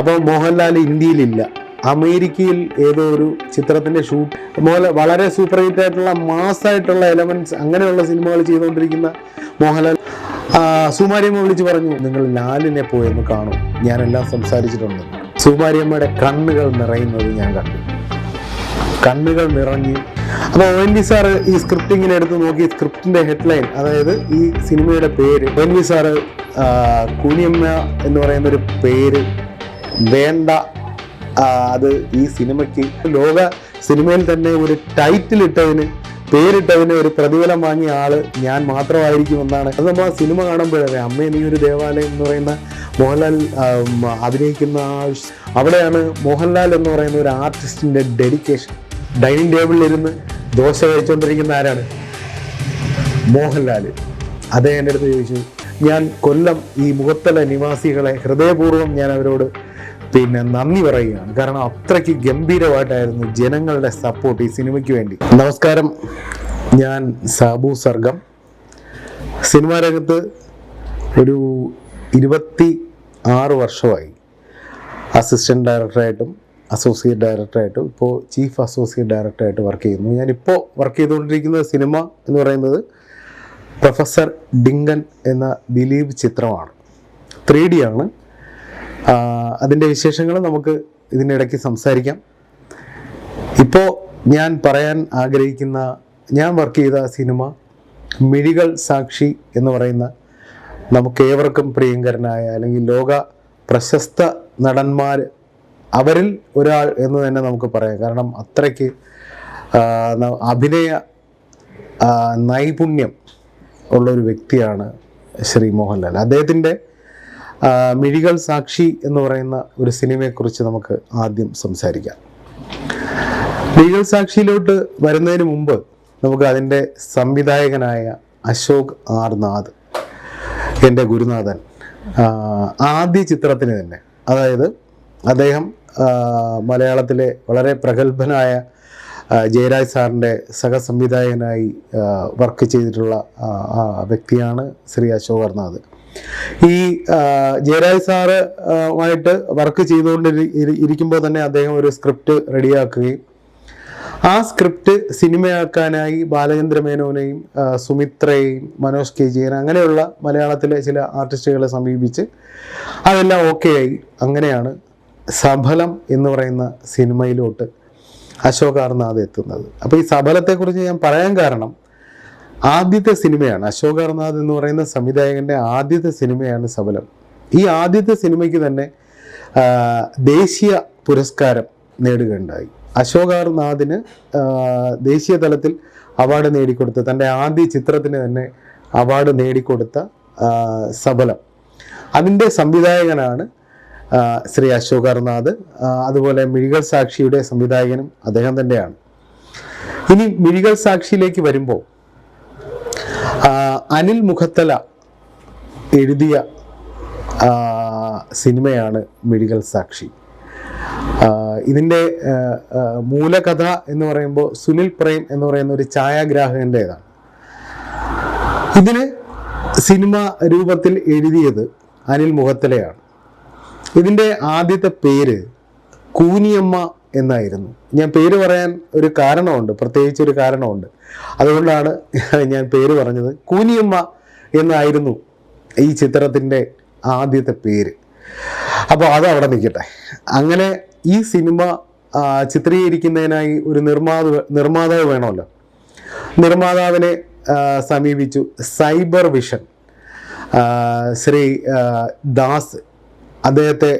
അപ്പോൾ മോഹൻലാൽ ഇന്ത്യയിലില്ല. അമേരിക്കയിൽ ഏതോ ഒരു ചിത്രത്തിന്റെ ഷൂട്ട്. മോഹൻലാൽ വളരെ സൂപ്പർ ഹിറ്റ് ആയിട്ടുള്ള മാസ്സായിട്ടുള്ള എലമെന്റ്സ് അങ്ങനെയുള്ള സിനിമകൾ ചെയ്തുകൊണ്ടിരിക്കുന്ന മോഹൻലാൽ. സുമാരിയമ്മ വിളിച്ച് പറഞ്ഞു നിങ്ങൾ ലാലിനെ പോയെന്ന് കാണും. ഞാനെല്ലാം സംസാരിച്ചിട്ടുണ്ട്. സുമാരിയമ്മയുടെ കണ്ണുകൾ നിറയുന്നത് ഞാൻ കണ്ടു. കണ്ണുകൾ നിറഞ്ഞ്. അപ്പോൾ ഒ എൻ വി സാറ് ഈ സ്ക്രിപ്റ്റ് ഇങ്ങനെ എടുത്ത് നോക്കി സ്ക്രിപ്റ്റിന്റെ ഹെഡ്ലൈൻ അതായത് ഈ സിനിമയുടെ പേര്. O N V sir Kuniyamma എന്ന് പറയുന്ന ഒരു പേര് വേണ്ട. അത് ഈ സിനിമയ്ക്ക് ലോക സിനിമയിൽ തന്നെ ഒരു ടൈറ്റിൽ ഇട്ടതിന് പേരിട്ടതിന് ഒരു പ്രതിഫലം വാങ്ങിയ ആൾ ഞാൻ മാത്രമായിരിക്കുമെന്നാണ് അത് നമ്മൾ ആ സിനിമ കാണുമ്പോഴേ അമ്മ നീ ഒരു ദേവാലയം എന്ന് പറയുന്ന മോഹൻലാൽ അഭിനയിക്കുന്ന അവിടെയാണ് മോഹൻലാൽ എന്ന് പറയുന്ന ഒരു ആർട്ടിസ്റ്റിന്റെ ഡെഡിക്കേഷൻ ഡൈനിങ് ടേബിളിൽ ഇരുന്ന് ദോശ കഴിച്ചുകൊണ്ടിരിക്കുന്ന ആരാണ്? മോഹൻലാൽ. അദ്ദേഹം എന്റെ അടുത്ത് ചോദിച്ചു ഞാൻ കൊല്ലം ഈ മുഖത്തല നിവാസികളെ ഹൃദയപൂർവം ഞാൻ അവരോട് പിന്നെ നന്ദി പറയുകയാണ്. കാരണം അത്രയ്ക്ക് ഗംഭീരമായിട്ടായിരുന്നു ജനങ്ങളുടെ സപ്പോർട്ട് ഈ സിനിമയ്ക്ക് വേണ്ടി. നമസ്കാരം. ഞാൻ സാബു സർഗം. സിനിമാ രംഗത്ത് ഒരു ഇരുപത്തി ആറ് വർഷമായി അസിസ്റ്റന്റ് ഡയറക്ടറായിട്ടും അസോസിയേറ്റ് ഡയറക്ടറായിട്ടും ഇപ്പോൾ ചീഫ് അസോസിയേറ്റ് ഡയറക്ടറായിട്ട് വർക്ക് ചെയ്യുന്നു. ഞാനിപ്പോൾ വർക്ക് ചെയ്തുകൊണ്ടിരിക്കുന്ന സിനിമ എന്ന് പറയുന്നത് പ്രൊഫസർ ഡിങ്കൻ എന്ന ദിലീപ് ചിത്രമാണ്. ത്രീ ഡി ആണ്. അതിന്റെ വിശേഷങ്ങൾ നമുക്ക് ഇതിനിടയ്ക്ക് സംസാരിക്കാം. ഇപ്പോൾ ഞാൻ പറയാൻ ആഗ്രഹിക്കുന്ന ഞാൻ വർക്ക് ചെയ്ത സിനിമ മിഴികൾ സാക്ഷി എന്ന് പറയുന്ന നമുക്കേവർക്കും പ്രിയങ്കരനായ അല്ലെങ്കിൽ ലോക പ്രശസ്ത നടന്മാർ അവരിൽ ഒരാൾ എന്ന് തന്നെ നമുക്ക് പറയാം. കാരണം അത്രയ്ക്ക് അഭിനയ നൈപുണ്യം ഉള്ള ഒരു വ്യക്തിയാണ് ശ്രീ മോഹൻലാൽ. അദ്ദേഹത്തിന്റെ മിഴികൾ സാക്ഷി എന്ന് പറയുന്ന ഒരു സിനിമയെക്കുറിച്ച് നമുക്ക് ആദ്യം സംസാരിക്കാം. മിഴികൾ സാക്ഷിയിലോട്ട് വരുന്നതിന് മുമ്പ് നമുക്ക് അതിന്റെ സംവിധായകനായ അശോക് ആർ നാഥ് എന്റെ ഗുരുനാഥൻ ആദ്യ ചിത്രത്തിന് തന്നെ. അതായത് അദ്ദേഹം മലയാളത്തിലെ വളരെ പ്രഗത്ഭനായ ജയരാജ് സാറിന്റെ സഹസംവിധായകനായി വർക്ക് ചെയ്തിട്ടുള്ള വ്യക്തിയാണ് ശ്രീ അശോക് ആർ നാഥ്. ഈ ജയരാജ് സാറ് ആയിട്ട് വർക്ക് ചെയ്തുകൊണ്ട് ഇരിക്കുമ്പോൾ തന്നെ അദ്ദേഹം ഒരു സ്ക്രിപ്റ്റ് റെഡിയാക്കുകയും ആ സ്ക്രിപ്റ്റ് സിനിമയാക്കാനായി ബാലചന്ദ്ര മേനോനെയും സുമിത്രയെയും മനോജ് കെ. ജയൻ അങ്ങനെയുള്ള മലയാളത്തിലെ ചില ആർട്ടിസ്റ്റുകളെ സമീപിച്ച് അതെല്ലാം ഓക്കെ ആയി. അങ്ങനെയാണ് സഫലം എന്ന് പറയുന്ന സിനിമയിലോട്ട് അശോക് ആർനാഥ് എത്തുന്നത്. അപ്പോൾ ഈ സഫലത്തെക്കുറിച്ച് ഞാൻ പറയാൻ കാരണം ആദ്യത്തെ സിനിമയാണ് അശോക് അർനാഥ് എന്ന് പറയുന്ന സംവിധായകന്റെ ആദ്യത്തെ സിനിമയാണ് സബലം. ഈ ആദ്യത്തെ സിനിമയ്ക്ക് തന്നെ ദേശീയ പുരസ്കാരം നേടുകയുണ്ടായി. അശോക് അർനാഥിന് ദേശീയ തലത്തിൽ അവാർഡ് നേടിക്കൊടുത്ത തന്റെ ആദ്യ ചിത്രത്തിന് തന്നെ അവാർഡ് നേടിക്കൊടുത്ത സബലം. അതിന്റെ സംവിധായകനാണ് ശ്രീ അശോക് അർനാഥ് അതുപോലെ മിഴികൾ സാക്ഷിയുടെ സംവിധായകനും അദ്ദേഹം തന്നെയാണ്. ഇനി മിഴികൾ സാക്ഷിയിലേക്ക് വരുമ്പോൾ അനിൽ മുഖത്തല എഴുതിയ സിനിമയാണ് മെഡിക്കൽ സാക്ഷി. ഇതിന്റെ മൂലകഥ എന്ന് പറയുമ്പോൾ സുനിൽ പ്രേം എന്ന് പറയുന്ന ഒരു ഛായാഗ്രാഹകന്റെതാണ് ഇതിന് സിനിമ രൂപത്തിൽ എഴുതിയത് അനിൽ മുഖത്തലയാണ്. ഇതിന്റെ ആദ്യത്തെ പേര് കൂനിയമ്മ എന്നായിരുന്നു. ഞാൻ പേര് പറയാൻ ഒരു കാരണമുണ്ട് പ്രത്യേകിച്ച് ഒരു കാരണമുണ്ട്. അതുകൊണ്ടാണ് ഞാൻ പേര് പറഞ്ഞത് കൂനിയമ്മ എന്നായിരുന്നു ഈ ചിത്രത്തിന്റെ ആദ്യത്തെ പേര്. അപ്പോൾ അത് അവിടെ നിൽക്കട്ടെ. അങ്ങനെ ഈ സിനിമ ചിത്രീകരിക്കുന്നതിനായി ഒരു നിർമ്മാതാവ് നിർമ്മാതാവ് വേണമല്ലോ. നിർമ്മാതാവിനെ സമീപിച്ചു സൈബർ വിഷൻ. ശ്രീ ദാസ്. അദ്ദേഹത്തെ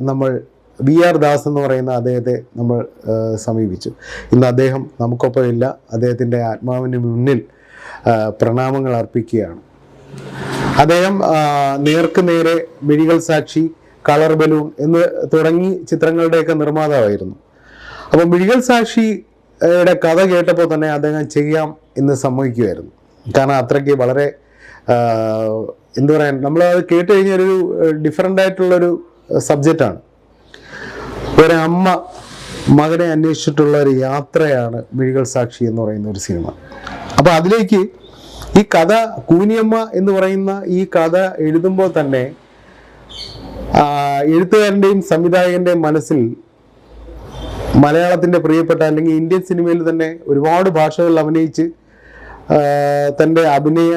നമ്മൾ വി ആർ ദാസ് എന്ന് പറയുന്ന അദ്ദേഹത്തെ നമ്മൾ സമീപിച്ചു. ഇന്ന് അദ്ദേഹം നമുക്കൊപ്പം ഇല്ല. അദ്ദേഹത്തിന്റെ ആത്മാവിന് മുന്നിൽ പ്രണാമങ്ങൾ അർപ്പിക്കുകയാണ്. അദ്ദേഹം നേർക്ക് നേരെ മിഴികൾ സാക്ഷി കളർ ബലൂൺ എന്ന് തുടങ്ങി ചിത്രങ്ങളുടെയൊക്കെ നിർമ്മാതാവായിരുന്നു. അപ്പോൾ മിഴികൾ സാക്ഷിയുടെ കഥ കേട്ടപ്പോൾ തന്നെ അദ്ദേഹം ചെയ്യാം എന്ന് സമ്മതിക്കുമായിരുന്നു കാരണം അത്രയ്ക്ക് വളരെ എന്ത് പറയാൻ നമ്മൾ അത് കേട്ട് കഴിഞ്ഞാൽ ഒരു ഡിഫറെന്റ് ആയിട്ടുള്ളൊരു സബ്ജക്റ്റാണ് ഒരമ്മ മകനെ അന്വേഷിച്ചിട്ടുള്ള ഒരു യാത്രയാണ് മിഴികൾ സാക്ഷി എന്ന് പറയുന്ന ഒരു സിനിമ. അപ്പോൾ അതിലേക്ക് ഈ കഥ കൂനിയമ്മ എന്ന് പറയുന്ന ഈ കഥ എഴുതുമ്പോൾ തന്നെ എഴുത്തുകാരന്റെയും സംവിധായകന്റെയും മനസ്സിൽ മലയാളത്തിന്റെ പ്രിയപ്പെട്ട അല്ലെങ്കിൽ ഇന്ത്യൻ സിനിമയിൽ തന്നെ ഒരുപാട് ഭാഷകളിൽ അഭിനയിച്ച് തന്റെ അഭിനയ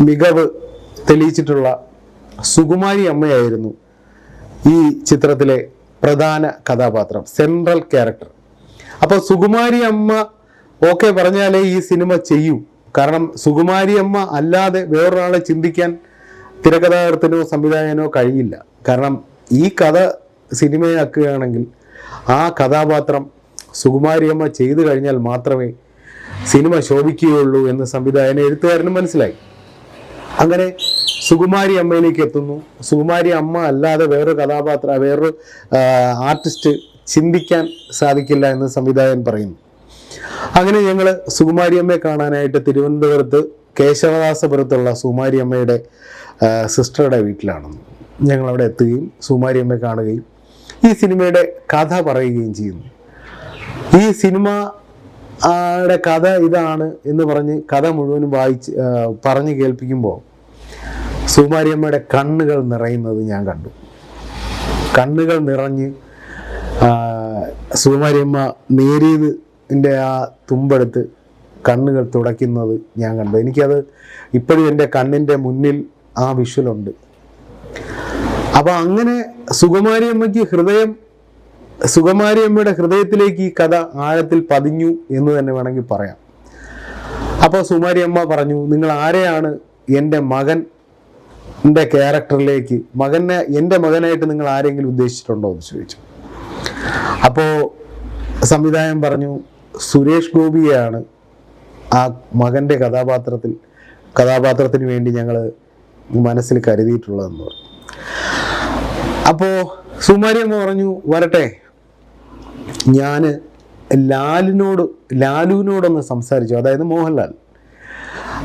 മികവ് തെളിയിച്ചിട്ടുള്ള സുകുമാരി അമ്മയായിരുന്നു ഈ ചിത്രത്തിലെ പ്രധാന കഥാപാത്രം സെൻട്രൽ ക്യാരക്ടർ അപ്പോൾ സുകുമാരി അമ്മ ഓക്കെ പറഞ്ഞാലേ ഈ സിനിമ ചെയ്യൂ. കാരണം സുകുമാരി അമ്മ അല്ലാതെ വേറൊരാളെ ചിന്തിക്കാൻ തിരക്കഥാകൃത്തിനോ സംവിധായകനോ കഴിയില്ല. കാരണം ഈ കഥ സിനിമയാക്കുകയാണെങ്കിൽ ആ കഥാപാത്രം സുകുമാരി അമ്മ ചെയ്തു കഴിഞ്ഞാൽ മാത്രമേ സിനിമ ശോഭിക്കുകയുള്ളൂ എന്ന് സംവിധായകന് എഴുത്തുകാരനും മനസ്സിലായി. അങ്ങനെ സുകുമാരി അമ്മയിലേക്ക് എത്തുന്നു. സുകുമാരി അമ്മ അല്ലാതെ വേറൊരു കഥാപാത്ര വേറൊരു ആർട്ടിസ്റ്റ് ചിന്തിക്കാൻ സാധിക്കില്ല എന്ന് സംവിധായകൻ പറയുന്നു. അങ്ങനെ ഞങ്ങൾ സുകുമാരി അമ്മയെ കാണാനായിട്ട് തിരുവനന്തപുരത്ത് കേശവദാസപുരത്തുള്ള സുകുമാരി അമ്മയുടെ സിസ്റ്ററുടെ വീട്ടിലാണ്. ഞങ്ങൾ അവിടെ എത്തുകയും സുകുമാരി അമ്മയെ കാണുകയും ഈ സിനിമയുടെ കഥ പറയുകയും ചെയ്യുന്നു. ഈ സിനിമ ആടെ കഥ ഇതാണ് എന്ന് പറഞ്ഞ് കഥ മുഴുവനും വായിച്ച് പറഞ്ഞു പറഞ്ഞ് കേൾപ്പിക്കുമ്പോൾ സുകുമാരിയമ്മയുടെ കണ്ണുകൾ നിറയുന്നത് ഞാൻ കണ്ടു. കണ്ണുകൾ നിറഞ്ഞ് സുകുമാരിയമ്മ നേരിയതിന്റെ ആ തുമ്പെടുത്ത് കണ്ണുകൾ തുടയ്ക്കുന്നത് ഞാൻ കണ്ടു. എനിക്കത് ഇപ്പോഴും എന്റെ കണ്ണിന്റെ മുന്നിൽ ആ വിഷ്വലുണ്ട്. അപ്പോൾ അങ്ങനെ സുകുമാരിയമ്മയ്ക്ക് ഹൃദയം സുകുമാരിയമ്മയുടെ ഹൃദയത്തിലേക്ക് ഈ കഥ ആഴത്തിൽ പതിഞ്ഞു എന്ന് തന്നെ വേണമെങ്കിൽ പറയാം. അപ്പോൾ സുമാരിയമ്മ പറഞ്ഞു നിങ്ങൾ ആരെയാണ് എന്റെ മകൻ എന്റെ ക്യാരക്ടറിലേക്ക് മകനെ എന്റെ മകനായിട്ട് നിങ്ങൾ ആരെങ്കിലും ഉദ്ദേശിച്ചിട്ടുണ്ടോ എന്ന് ചോദിച്ചു. അപ്പോൾ സംവിധായകൻ പറഞ്ഞു സുരേഷ് ഗോപിയാണ് ആ മകന്റെ കഥാപാത്രത്തിൽ കഥാപാത്രത്തിന് വേണ്ടി ഞങ്ങൾ മനസ്സിൽ കരുതിയിട്ടുള്ളതെന്ന് പറഞ്ഞു. അപ്പോൾ സുമാരിയമ്മ പറഞ്ഞു വരട്ടെ ഞാൻ ലാലിനോട് ലാലുവിനോടൊന്ന് സംസാരിച്ചു. അതായത് മോഹൻലാൽ.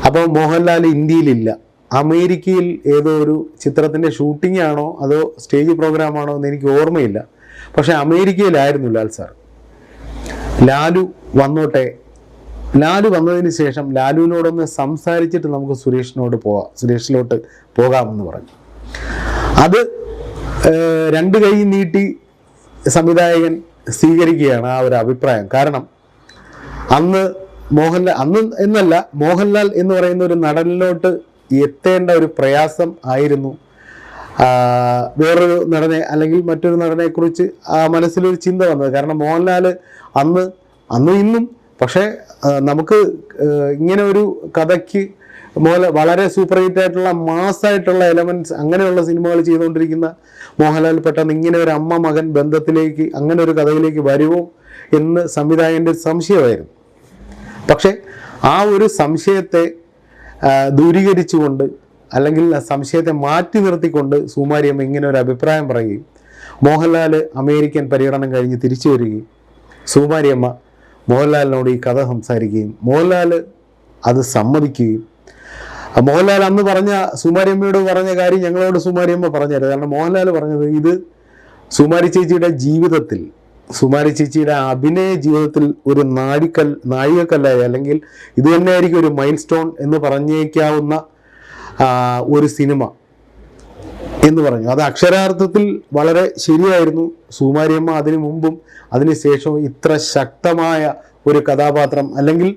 അപ്പോൾ മോഹൻലാൽ ഇന്ത്യയിലില്ല. അമേരിക്കയിൽ ഏതോ ഒരു ചിത്രത്തിന്റെ ഷൂട്ടിംഗ് ആണോ അതോ സ്റ്റേജ് പ്രോഗ്രാം ആണോ എന്ന് എനിക്ക് ഓർമ്മയില്ല. പക്ഷേ അമേരിക്കയിലായിരുന്നു ലാൽ സാർ. ലാലു വന്നോട്ടെ. ലാലു വന്നതിന് ശേഷം ലാലുവിനോടൊന്ന് സംസാരിച്ചിട്ട് നമുക്ക് സുരേഷിനോട് പോവാം. സുരേഷിലോട്ട് പോകാമെന്ന് പറഞ്ഞു. അത് രണ്ട് കൈ നീട്ടി സംവിധായകൻ സ്വീകരിക്കുകയാണ് ആ ഒരു അഭിപ്രായം. കാരണം അന്ന് മോഹൻലാൽ അന്ന് എന്നല്ല മോഹൻലാൽ എന്ന് പറയുന്ന ഒരു നടനിലോട്ട് എത്തേണ്ട ഒരു പ്രയാസം ആയിരുന്നു. വേറൊരു നടനെ അല്ലെങ്കിൽ മറ്റൊരു നടനെ കുറിച്ച് ആ മനസ്സിലൊരു ചിന്ത വന്നത്. കാരണം മോഹൻലാൽ അന്ന് അന്ന് ഇന്നും പക്ഷേ നമുക്ക് ഇങ്ങനെ ഒരു കഥയ്ക്ക് മോഹൻ വളരെ സൂപ്പർ ഹിറ്റ് ആയിട്ടുള്ള മാസ്സായിട്ടുള്ള എലമെന്റ്സ് അങ്ങനെയുള്ള സിനിമകൾ ചെയ്തുകൊണ്ടിരിക്കുന്ന മോഹൻലാൽ പെട്ടെന്ന് ഇങ്ങനെ ഒരു അമ്മ മകൻ ബന്ധത്തിലേക്ക് അങ്ങനെ ഒരു കഥയിലേക്ക് വരുമോ എന്ന് സംവിധായകന്റെ സംശയമായിരുന്നു. പക്ഷേ ആ ഒരു സംശയത്തെ ദൂരീകരിച്ചുകൊണ്ട് അല്ലെങ്കിൽ സംശയത്തെ മാറ്റി നിർത്തിക്കൊണ്ട് സുമാരിയമ്മ ഇങ്ങനെ ഒരു അഭിപ്രായം പറയുകയും മോഹൻലാൽ അമേരിക്കൻ പര്യടനം കഴിഞ്ഞ് തിരിച്ചു വരികയും സുമാരിയമ്മ മോഹൻലാലിനോട് ഈ കഥ സംസാരിക്കുകയും മോഹൻലാൽ അത് സമ്മതിക്കുകയും. മോഹൻലാൽ അന്ന് പറഞ്ഞ സുമാരിയമ്മയോട് പറഞ്ഞ കാര്യം ഞങ്ങളോട് സുമാരിയമ്മ പറഞ്ഞുതരാം. കാരണം മോഹൻലാൽ പറഞ്ഞത് ഇത് സുമാരി ചേച്ചിയുടെ ജീവിതത്തിൽ സുമാരി ചേച്ചിയുടെ അഭിനയ ജീവിതത്തിൽ ഒരു നാഴിക്കൽ നാഴികക്കല്ലായി അല്ലെങ്കിൽ ഇത് തന്നെയായിരിക്കും ഒരു മൈൽ സ്റ്റോൺ എന്ന് പറഞ്ഞേക്കാവുന്ന ഒരു സിനിമ എന്ന് പറഞ്ഞു. അത് അക്ഷരാർത്ഥത്തിൽ വളരെ ശരിയായിരുന്നു. സുമാരിയമ്മ അതിനു മുമ്പും അതിനുശേഷവും ഇത്ര ശക്തമായ ഒരു കഥാപാത്രം അല്ലെങ്കിൽ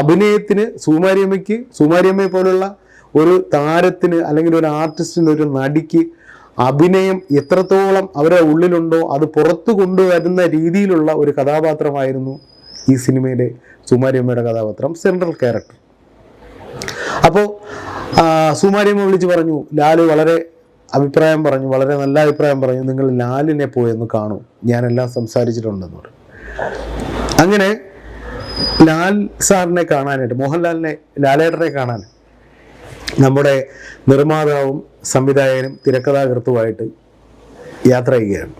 അഭിനയത്തിന് സുമാരിയമ്മയ്ക്ക് സുമാരിയമ്മയെ പോലുള്ള ഒരു താരത്തിന് അല്ലെങ്കിൽ ഒരു ആർട്ടിസ്റ്റിന് ഒരു നടിക്ക് അഭിനയം എത്രത്തോളം അവരുടെ ഉള്ളിലുണ്ടോ അത് പുറത്തു കൊണ്ടുവരുന്ന രീതിയിലുള്ള ഒരു കഥാപാത്രമായിരുന്നു ഈ സിനിമയിലെ സുമാരിയമ്മയുടെ കഥാപാത്രം സെൻട്രൽ ക്യാരക്ടർ അപ്പോൾ സുമാരിയമ്മ വിളിച്ച് പറഞ്ഞു ലാൽ വളരെ അഭിപ്രായം പറഞ്ഞു വളരെ നല്ല അഭിപ്രായം പറഞ്ഞു. നിങ്ങൾ ലാലിനെ പോയെന്ന് കാണൂ. ഞാനെല്ലാം സംസാരിച്ചിട്ടുണ്ടെന്ന് പറഞ്ഞു. അങ്ങനെ ലാൽ സാറിനെ കാണാനായിട്ട് മോഹൻലാലിനെ ലാലേട്ടനെ കാണാൻ നമ്മുടെ നിർമ്മാതാവും സംവിധായകനും തിരക്കഥാകൃത്തുമായിട്ട് യാത്ര ചെയ്യുകയാണ്.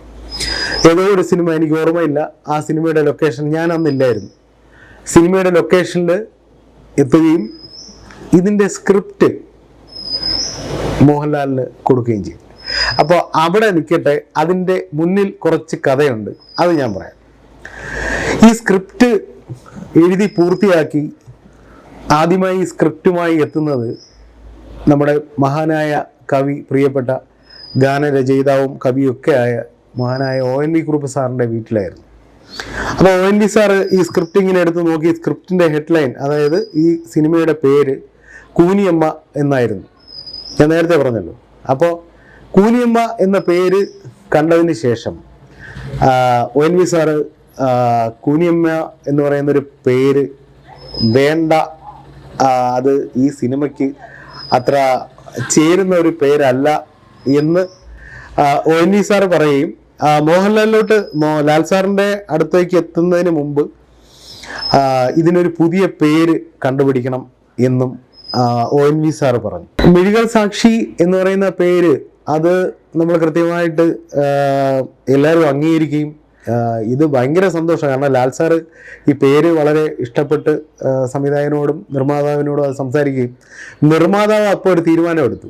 ഏതോ ഒരു സിനിമ എനിക്ക് ഓർമ്മയില്ല. ആ സിനിമയുടെ ലൊക്കേഷൻ ഞാൻ അന്നില്ലായിരുന്നു സിനിമയുടെ ലൊക്കേഷനിൽ എത്തുകയും ഇതിന്റെ സ്ക്രിപ്റ്റ് മോഹൻലാലിന് കൊടുക്കുകയും ചെയ്യും അപ്പോൾ അവിടെ നിൽക്കട്ടെ അതിന്റെ മുന്നിൽ കുറച്ച് കഥയുണ്ട്. അത് ഞാൻ പറയാം. ഈ സ്ക്രിപ്റ്റ് എഴുതി പൂർത്തിയാക്കി ആദ്യമായി ഈ സ്ക്രിപ്റ്റുമായി എത്തുന്നത് നമ്മുടെ മഹാനായ കവി പ്രിയപ്പെട്ട ഗാനരചയിതാവും കവിയൊക്കെ ആയ മഹാനായ ഒ എൻ വി കുറുപ്പ് സാറിന്റെ വീട്ടിലായിരുന്നു. അപ്പോൾ ഒ എൻ വി സാറ് ഈ സ്ക്രിപ്റ്റ് ഇങ്ങനെ എടുത്ത് നോക്കി സ്ക്രിപ്റ്റിന്റെ ഹെഡ്ലൈൻ അതായത് ഈ സിനിമയുടെ പേര് കൂനിയമ്മ എന്നായിരുന്നു. ഞാൻ നേരത്തെ പറഞ്ഞല്ലോ. അപ്പോൾ കൂനിയമ്മ എന്ന പേര് കണ്ടതിന് ശേഷം O N V sir Kooniyamma എന്ന് പറയുന്ന ഒരു പേര് വേണ്ട അത് ഈ സിനിമയ്ക്ക് അത്ര ചേരുന്ന ഒരു പേരല്ല എന്ന് ഒ എൻ വി സാർ പറയുകയും മോഹൻലാലിലോട്ട് ലാൽ സാറിന്റെ അടുത്തേക്ക് എത്തുന്നതിന് മുമ്പ് ഇതിനൊരു പുതിയ പേര് കണ്ടുപിടിക്കണം എന്നും ഒ എൻ വി സാറ് പറഞ്ഞു. മിഴികൾ സാക്ഷി എന്ന് പറയുന്ന പേര് അത് നമ്മൾ കൃത്യമായിട്ട് എല്ലാവരും അംഗീകരിക്കുകയും ഇത് ഭയങ്കര സന്തോഷം. കാരണം ലാൽ സാറ് ഈ പേര് വളരെ ഇഷ്ടപ്പെട്ട് സംവിധായകനോടും നിർമ്മാതാവിനോടും അത് സംസാരിക്കുകയും നിർമ്മാതാവ് അപ്പോൾ ഒരു തീരുമാനമെടുത്തു.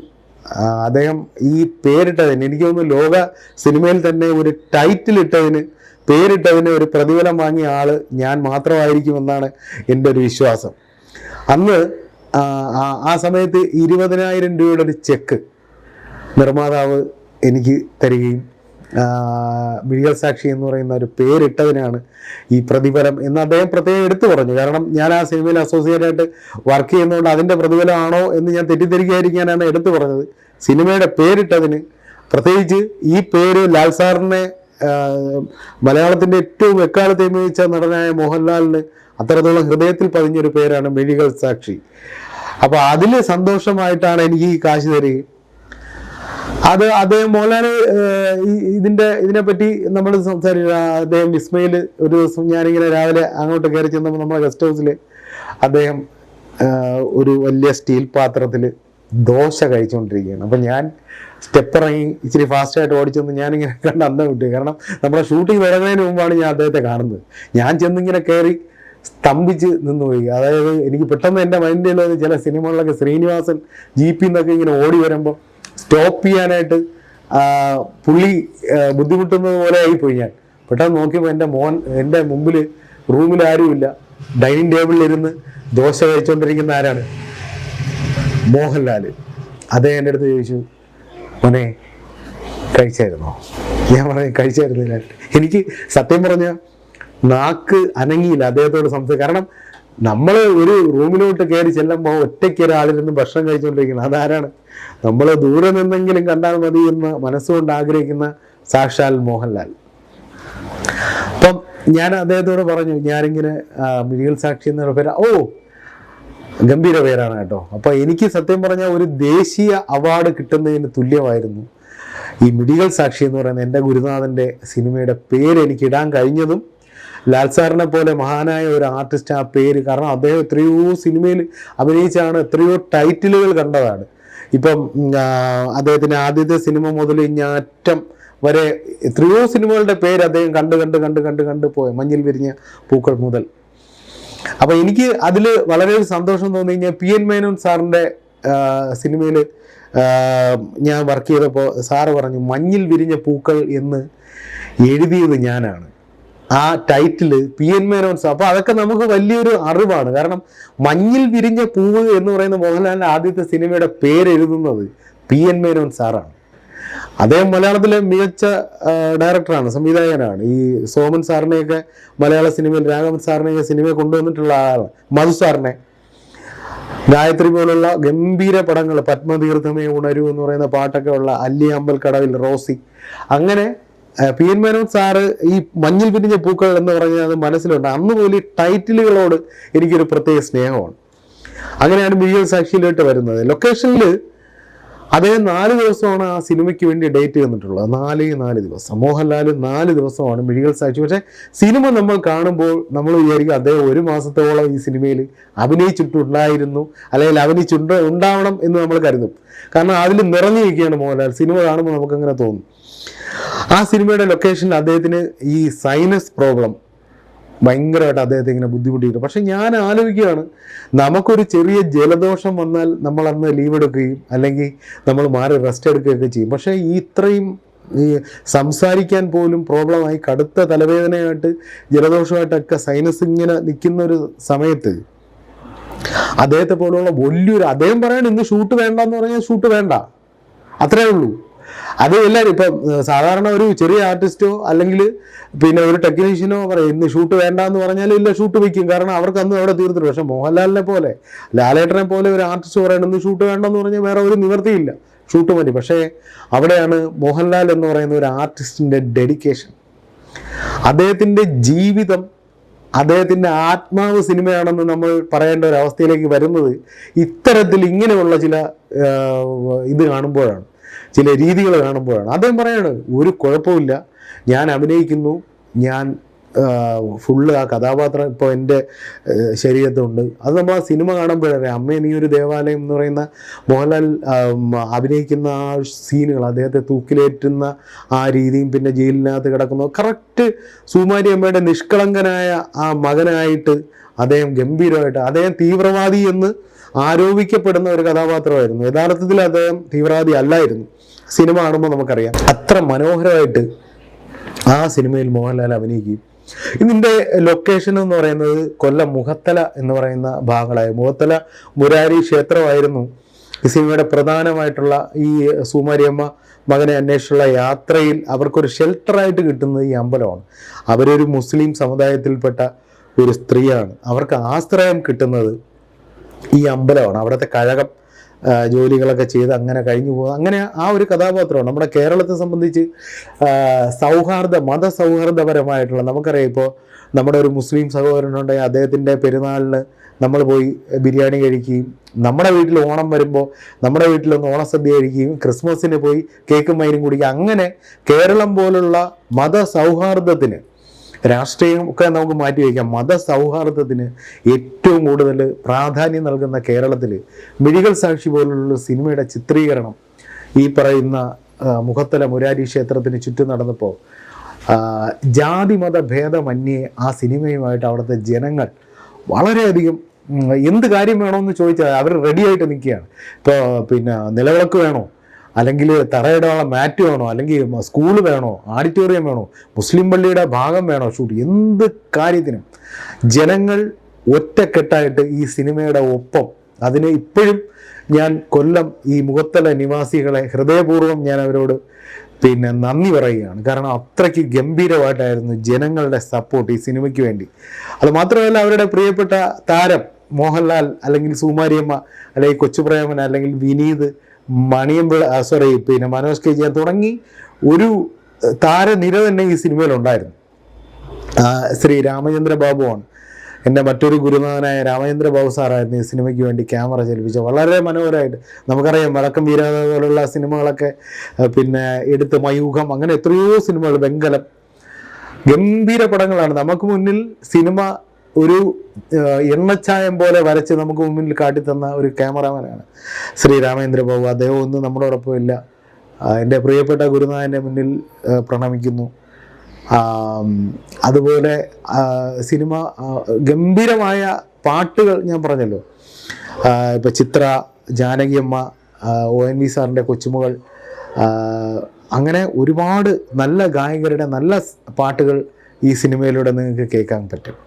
അദ്ദേഹം ഈ പേരിട്ടതിന് എനിക്ക് തോന്നുന്നു ലോക സിനിമയിൽ തന്നെ ഒരു ടൈറ്റിൽ ഇട്ടതിന് പേരിട്ടതിന് ഒരു പ്രതിഫലം വാങ്ങിയ ആൾ ഞാൻ മാത്രമായിരിക്കുമെന്നാണ് എന്റെ ഒരു വിശ്വാസം. അന്ന് ആ സമയത്ത് ഇരുപതിനായിരം രൂപയുടെ ഒരു ചെക്ക് നിർമ്മാതാവ് എനിക്ക് തരികയും മിഴികൾ സാക്ഷി എന്ന് പറയുന്ന ഒരു പേരിട്ടതിനാണ് ഈ പ്രതിഫലം എന്ന് അദ്ദേഹം പ്രത്യേകം എടുത്തു പറഞ്ഞു. കാരണം ഞാൻ ആ സിനിമയിൽ അസോസിയേറ്റ് ആയിട്ട് വർക്ക് ചെയ്യുന്നതുകൊണ്ട് അതിന്റെ പ്രതിഫലമാണോ എന്ന് ഞാൻ തെറ്റിദ്ധരിക്കാതിരിക്കാനാണ് എടുത്തു പറഞ്ഞത്. സിനിമയുടെ പേരിട്ടതിന് പ്രത്യേകിച്ച് ഈ പേര് ലാൽ സാറിനെ മലയാളത്തിന്റെ ഏറ്റവും എക്കാലത്തെ മികച്ച നടനായ മോഹൻലാലിന് അത്തരത്തിലുള്ള ഹൃദയത്തിൽ പതിഞ്ഞൊരു പേരാണ് മിഴികൾ സാക്ഷി. അപ്പോൾ അതിൽ സന്തോഷമായിട്ടാണ് എനിക്ക് ഈ കാശ് തരികയും അത് അദ്ദേഹം മോഹൻലാൽ ഇതിന്റെ ഇതിനെപ്പറ്റി നമ്മൾ സംസാരിച്ചു. അദ്ദേഹം വിസ്മയിൽ ഒരു ദിവസം ഞാനിങ്ങനെ രാവിലെ അങ്ങോട്ട് കയറി ചെന്നപ്പോൾ നമ്മുടെ ഗസ്റ്റ് ഹൗസിൽ അദ്ദേഹം ഒരു വലിയ സ്റ്റീൽ പാത്രത്തിൽ ദോശ കഴിച്ചുകൊണ്ടിരിക്കുകയാണ്. അപ്പം ഞാൻ സ്റ്റെപ്പ് ഇറങ്ങി ഇച്ചിരി ഫാസ്റ്റായിട്ട് ഓടിച്ചെന്ന് ഞാനിങ്ങനെ കണ്ട് അന്ന വിട്ടു. കാരണം നമ്മുടെ ഷൂട്ടിംഗ് തുടങ്ങുന്നതിന് മുമ്പാണ് ഞാൻ അദ്ദേഹത്തെ കാണുന്നത്. ഞാൻ ചെന്നിങ്ങനെ കയറി സ്തംഭിച്ച് നിന്നുപോയി അതായത് എനിക്ക് പെട്ടെന്ന് എന്റെ മൈൻഡിലുള്ളത് ചില സിനിമകളിലൊക്കെ ശ്രീനിവാസൻ ജി പി എന്നൊക്കെ ഇങ്ങനെ ഓടി വരുമ്പോൾ സ്റ്റോപ്പ് ചെയ്യാനായിട്ട് പുള്ളി ബുദ്ധിമുട്ടുന്നത് പോലെ ആയിപ്പോയി ഞാൻ. പെട്ടെന്ന് നോക്കിയപ്പോൾ എന്റെ മോൻ എന്റെ മുമ്പിൽ റൂമിൽ ആരുമില്ല. ഡൈനിങ് ടേബിളിൽ ഇരുന്ന് ദോശ കഴിച്ചുകൊണ്ടിരിക്കുന്ന ആരാണ്? മോഹൻലാൽ അതേ എന്റെ അടുത്ത് ചോദിച്ചു മോനെ കഴിച്ചായിരുന്നോ? ഞാൻ പറഞ്ഞു കഴിച്ചായിരുന്നില്ല എനിക്ക് സത്യം പറഞ്ഞ നാക്ക് അനങ്ങിയില്ല അദ്ദേഹത്തോട് സംസാരിക്കും കാരണം നമ്മൾ ഒരു റൂമിലോട്ട് കയറി ചെല്ലുമ്പോൾ ഒറ്റയ്ക്ക് ഒരാളിരുന്ന് ഭക്ഷണം കഴിച്ചുകൊണ്ടിരിക്കുന്നത് അതാരാണ്? നമ്മൾ ദൂരെ നിന്നെങ്കിലും കണ്ടാൽ മതി എന്ന് മനസ്സുകൊണ്ട് ആഗ്രഹിക്കുന്ന സാക്ഷാൽ മോഹൻലാൽ. അപ്പം ഞാൻ അദ്ദേഹത്തോട് പറഞ്ഞു ഞാനിങ്ങനെ മിഴികൾ സാക്ഷി എന്നൊരു പേര് ഓ ഗംഭീര പേരാണ് കേട്ടോ. അപ്പോൾ എനിക്ക് സത്യം പറഞ്ഞാൽ ഒരു ദേശീയ അവാർഡ് കിട്ടുന്നതിന് തുല്യമായിരുന്നു ഈ മിടികൾ സാക്ഷി എന്ന് പറയുന്ന എന്റെ ഗുരുനാഥന്റെ സിനിമയുടെ പേര് എനിക്ക് ഇടാൻ കഴിഞ്ഞതും ലാൽ സാറിനെ പോലെ മഹാനായ ഒരു ആർട്ടിസ്റ്റ് ആ പേര്. കാരണം അദ്ദേഹം എത്രയോ സിനിമയിൽ അഭിനയിച്ചാണ് എത്രയോ ടൈറ്റിലുകൾ കണ്ടതാണ്. ഇപ്പം അദ്ദേഹത്തിന് ആദ്യത്തെ സിനിമ മുതൽ ഞാറ്റം വരെ എത്രയോ സിനിമകളുടെ പേര് അദ്ദേഹം കണ്ട് കണ്ട് കണ്ട് കണ്ട് കണ്ട് പോയ. മഞ്ഞിൽ വിരിഞ്ഞ പൂക്കൾ മുതൽ. അപ്പൊ എനിക്ക് അതിൽ വളരെ സന്തോഷം തോന്നി കഴിഞ്ഞാൽ പി എൻ മേനോൻ സാറിന്റെ സിനിമയിൽ ഞാൻ വർക്ക് ചെയ്തപ്പോൾ സാറ് പറഞ്ഞു മഞ്ഞിൽ വിരിഞ്ഞ പൂക്കൾ എന്ന് എഴുതിയത് ഞാനാണ്. ആ title P N Menon sir അപ്പോൾ അതൊക്കെ നമുക്ക് വലിയൊരു അറിവാണ്. കാരണം മഞ്ഞിൽ വിരിഞ്ഞ പൂവ് എന്ന് പറയുന്ന മോഹൻലാലിന്റെ ആദ്യത്തെ സിനിമയുടെ പേരെഴുതുന്നത് പി എൻ മേനോൻ സാറാണ്. അദ്ദേഹം മലയാളത്തിലെ മികച്ച ഡയറക്ടറാണ് സംവിധായകനാണ്. ഈ സോമൻ സാറിനെയൊക്കെ മലയാള സിനിമയിൽ രാഘവൻ സാറിനെയൊക്കെ സിനിമയെ കൊണ്ടുവന്നിട്ടുള്ള ആളാണ്. മധു സാറിനെ. ഗായത്രി പോലുള്ള ഗംഭീര പടങ്ങൾ പത്മതീർത്ഥമേ ഉണരൂ എന്ന് പറയുന്ന പാട്ടൊക്കെ ഉള്ള അല്ലി അമ്പൽ കടവിൽ റോസി. അങ്ങനെ പി എൻ മേനോൻ സാറ് ഈ മഞ്ഞിൽ പിരിഞ്ഞ പൂക്കൾ എന്ന് പറഞ്ഞാൽ അത് മനസ്സിലുണ്ട്. അന്ന് പോലും ടൈറ്റിലുകളോട് എനിക്കൊരു പ്രത്യേക സ്നേഹമാണ്. അങ്ങനെയാണ് ബിജൽ സാക്ഷിയിലോട്ട് വരുന്നത്. ലൊക്കേഷനിൽ അദ്ദേഹം നാല് ദിവസമാണ് ആ സിനിമയ്ക്ക് വേണ്ടി ഡേറ്റ് തന്നിട്ടുള്ളത്. നാല് നാല് ദിവസം. മോഹൻലാൽ നാല് ദിവസമാണ് മിഴികൾ സാക്ഷി. പക്ഷേ സിനിമ നമ്മൾ കാണുമ്പോൾ നമ്മൾ വിചാരിക്കും അദ്ദേഹം ഒരു മാസത്തോളം ഈ സിനിമയിൽ അഭിനയിച്ചിട്ടുണ്ടായിരുന്നു. അല്ലെങ്കിൽ അഭിനയിച്ചിട്ടുണ്ട് ഉണ്ടാവണം എന്ന് നമ്മൾ കരുതും. കാരണം അതിൽ നിറഞ്ഞിരിക്കുകയാണ് മോഹൻലാൽ സിനിമ കാണുമ്പോൾ നമുക്കങ്ങനെ തോന്നും. ആ സിനിമയുടെ ലൊക്കേഷനിൽ അദ്ദേഹത്തിന് ഈ സൈനസ് പ്രോബ്ലം ഭയങ്കരമായിട്ട് അദ്ദേഹത്തെ ഇങ്ങനെ ബുദ്ധിമുട്ടിയിട്ട് പക്ഷെ ഞാൻ ആലോചിക്കുകയാണ് നമുക്കൊരു ചെറിയ ജലദോഷം വന്നാൽ നമ്മൾ അന്ന് ലീവ് എടുക്കുകയും അല്ലെങ്കിൽ നമ്മൾ മാറി റെസ്റ്റ് എടുക്കുകയൊക്കെ ചെയ്യും. പക്ഷേ ഈ ഇത്രയും ഈ സംസാരിക്കാൻ പോലും പ്രോബ്ലമായി കടുത്ത തലവേദനയായിട്ട് ജലദോഷമായിട്ടൊക്കെ സൈനസ് ഇങ്ങനെ നിൽക്കുന്ന ഒരു സമയത്ത് അദ്ദേഹത്തെ പോലുള്ള വലിയൊരു അദ്ദേഹം പറയണം ഇന്ന് ഷൂട്ട് വേണ്ട എന്ന് പറഞ്ഞാൽ ഷൂട്ട് വേണ്ട. അത്രേ ഉള്ളൂ. അത് എല്ലാവരും ഇപ്പം സാധാരണ ഒരു ചെറിയ ആർട്ടിസ്റ്റോ അല്ലെങ്കിൽ പിന്നെ ഒരു ടെക്നീഷ്യനോ പറയും ഇന്ന് ഷൂട്ട് വേണ്ട എന്ന് പറഞ്ഞാൽ ഇല്ല ഷൂട്ട് വയ്ക്കും കാരണം അവർക്ക് അന്ന് അവിടെ തീർത്തിട്ട് പക്ഷെ മോഹൻലാലിനെ പോലെ ലാലേട്ടനെ പോലെ ഒരു ആർട്ടിസ്റ്റ് പറയണമെന്ന് ഷൂട്ട് വേണ്ടെന്ന് പറഞ്ഞാൽ വേറെ ഒരു നിവൃത്തിയില്ല ഷൂട്ട് മതി. പക്ഷേ അവിടെയാണ് മോഹൻലാൽ എന്ന് പറയുന്ന ഒരു ആർട്ടിസ്റ്റിന്റെ ഡെഡിക്കേഷൻ അദ്ദേഹത്തിന്റെ ജീവിതം അദ്ദേഹത്തിന്റെ ആത്മാവ് സിനിമയാണെന്ന് നമ്മൾ പറയേണ്ട ഒരു അവസ്ഥയിലേക്ക് വരുന്നത് ഇത്തരത്തിൽ ഇങ്ങനെയുള്ള ചില ഇത് കാണുമ്പോഴാണ്. ചില രീതികൾ കാണുമ്പോഴാണ്. അദ്ദേഹം പറയാണ് ഒരു കുഴപ്പമില്ല ഞാൻ അഭിനയിക്കുന്നു. ഞാൻ ഫുള്ള് ആ കഥാപാത്രം ഇപ്പോൾ എന്റെ ശരീരത്തുണ്ട് അത് നമ്മൾ ആ സിനിമ കാണുമ്പോഴേ അമ്മ നീ ഒരു ദേവാലയം എന്ന് പറയുന്ന മോഹൻലാൽ അഭിനയിക്കുന്ന ആ സീനുകൾ അദ്ദേഹത്തെ തൂക്കിലേറ്റുന്ന ആ രീതിയും പിന്നെ ജയിലിനകത്ത് കിടക്കുന്ന. കറക്റ്റ് സുമാരി അമ്മയുടെ നിഷ്കളങ്കനായ ആ മകനായിട്ട് അദ്ദേഹം ഗംഭീരമായിട്ട് അദ്ദേഹം തീവ്രവാദി എന്ന് ആരോപിക്കപ്പെടുന്ന ഒരു കഥാപാത്രമായിരുന്നു. യഥാർത്ഥത്തിൽ അദ്ദേഹം തീവ്രവാദി അല്ലായിരുന്നു. സിനിമ കാണുമ്പോൾ നമുക്കറിയാം. അത്ര മനോഹരമായിട്ട് ആ സിനിമയിൽ മോഹൻലാൽ അഭിനയിക്കുകയും. ഇതിന്റെ ലൊക്കേഷൻ എന്ന് പറയുന്നത് കൊല്ലം മുഖത്തല എന്ന് പറയുന്ന ഭാഗങ്ങളായ മുഖത്തല മുരാരി ക്ഷേത്രമായിരുന്നു ഈ സിനിമയുടെ പ്രധാനമായിട്ടുള്ള ഈ സുമാരിയമ്മ മകനെ അന്വേഷിച്ചുള്ള യാത്രയിൽ അവർക്കൊരു ഷെൽട്ടറായിട്ട് കിട്ടുന്നത് ഈ അമ്പലമാണ്. അവരൊരു മുസ്ലിം സമുദായത്തിൽപ്പെട്ട ഒരു സ്ത്രീയാണ്. അവർക്ക് ആശ്രയം കിട്ടുന്നത് ഈ അമ്പലമാണ്. അവിടുത്തെ കഴകം ജോലികളൊക്കെ ചെയ്ത് അങ്ങനെ കഴിഞ്ഞു പോകുക അങ്ങനെ ആ ഒരു കഥാപാത്രമാണ് നമ്മുടെ കേരളത്തെ സംബന്ധിച്ച് സൗഹാർദ്ദ മതസൗഹാർദ്ദപരമായിട്ടുള്ള നമുക്കറിയാം ഇപ്പോൾ നമ്മുടെ ഒരു മുസ്ലിം സഹോദരനുണ്ടെങ്കിൽ അദ്ദേഹത്തിന്റെ പെരുന്നാളിന് നമ്മൾ പോയി ബിരിയാണി കഴിക്കുകയും നമ്മുടെ വീട്ടിൽ ഓണം വരുമ്പോൾ നമ്മുടെ വീട്ടിലൊന്ന് ഓണസദ്യ കഴിക്കുകയും ക്രിസ്മസിന് പോയി കേക്കും മൈനും കുടിക്കുക അങ്ങനെ കേരളം പോലുള്ള മതസൗഹാർദ്ദത്തിന് രാഷ്ട്രീയം ഒക്കെ നമുക്ക് മാറ്റി വയ്ക്കാം. മതസൗഹാർദ്ദത്തിന് ഏറ്റവും കൂടുതൽ പ്രാധാന്യം നൽകുന്ന കേരളത്തിൽ മിഴികൾ സാക്ഷി പോലുള്ള സിനിമയുടെ ചിത്രീകരണം ഈ പറയുന്ന മുഖത്തല മുരാരി ക്ഷേത്രത്തിന് ചുറ്റും നടന്നപ്പോൾ ജാതി മത ഭേദമന്യേ ആ സിനിമയുമായിട്ട് അവിടുത്തെ ജനങ്ങൾ വളരെയധികം എന്ത് കാര്യം വേണമെന്ന് ചോദിച്ചാൽ അവർ റെഡിയായിട്ട് നിൽക്കുകയാണ്. ഇപ്പോൾ പിന്നെ നിലവിളക്ക് വേണോ? അല്ലെങ്കിൽ തറയിടാനുള്ള മാറ്റ് വേണോ? അല്ലെങ്കിൽ സ്കൂൾ വേണോ? ആഡിറ്റോറിയം വേണോ? മുസ്ലിം പള്ളിയുടെ ഭാഗം വേണോ? ഷൂട്ട് എന്ത് കാര്യത്തിനും ജനങ്ങൾ ഒറ്റക്കെട്ടായിട്ട് ഈ സിനിമയുടെ ഒപ്പം. അതിന് ഇപ്പോഴും ഞാൻ കൊല്ലം ഈ മുഖത്തല നിവാസികളെ ഹൃദയപൂർവം ഞാൻ അവരോട് പിന്നെ നന്ദി പറയുകയാണ്. കാരണം അത്രയ്ക്ക് ഗംഭീരമായിട്ടായിരുന്നു ജനങ്ങളുടെ സപ്പോർട്ട് ഈ സിനിമയ്ക്ക് വേണ്ടി. അത് മാത്രമല്ല അവരുടെ പ്രിയപ്പെട്ട താരം മോഹൻലാൽ അല്ലെങ്കിൽ സുമാരിയമ്മ അല്ലെങ്കിൽ കൊച്ചുപ്രേമൻ അല്ലെങ്കിൽ വിനീത് മണിയമ്പിള സോറി പിന്നെ മനോജ് കെ ജിയാൻ തുടങ്ങി ഒരു താരനിര തന്നെ ഈ സിനിമയിലുണ്ടായിരുന്നു ഉണ്ടായിരുന്നു. ശ്രീ രാമചന്ദ്ര ബാബുവാണ് എന്റെ മറ്റൊരു ഗുരുനാഥനായ രാമചന്ദ്ര ബാബു സാറായിരുന്നു ഈ സിനിമയ്ക്ക് വേണ്ടി ക്യാമറ ചലിപ്പിച്ചത്. വളരെ മനോഹരമായിട്ട് നമുക്കറിയാം വടക്കം വീരാത പോലുള്ള സിനിമകളൊക്കെ പിന്നെ എടുത്ത് മയൂഖം അങ്ങനെ എത്രയോ സിനിമകൾ വെങ്കലം ഗംഭീര പടങ്ങളാണ്. നമുക്ക് മുന്നിൽ സിനിമ ഒരു എണ്ണച്ചായം പോലെ വരച്ച് നമുക്ക് മുന്നിൽ കാട്ടിത്തന്ന ഒരു ക്യാമറാമാനാണ് ശ്രീ രാമേന്ദ്ര ബാബു. അദ്ദേഹം ഒന്നും നമ്മളോടൊപ്പം ഇല്ല. എന്റെ പ്രിയപ്പെട്ട ഗുരുനാഥന്റെ മുന്നിൽ പ്രണമിക്കുന്നു. അതുപോലെ സിനിമ ഗംഭീരമായ പാട്ടുകൾ ഞാൻ പറഞ്ഞല്ലോ. ഇപ്പം ചിത്ര ജാനകിയമ്മ ഒ എൻ വി സാറിന്റെ കൊച്ചുമകൾ അങ്ങനെ ഒരുപാട് നല്ല ഗായകരുടെ നല്ല പാട്ടുകൾ ഈ സിനിമയിലൂടെ നിങ്ങൾക്ക് കേൾക്കാൻ പറ്റും.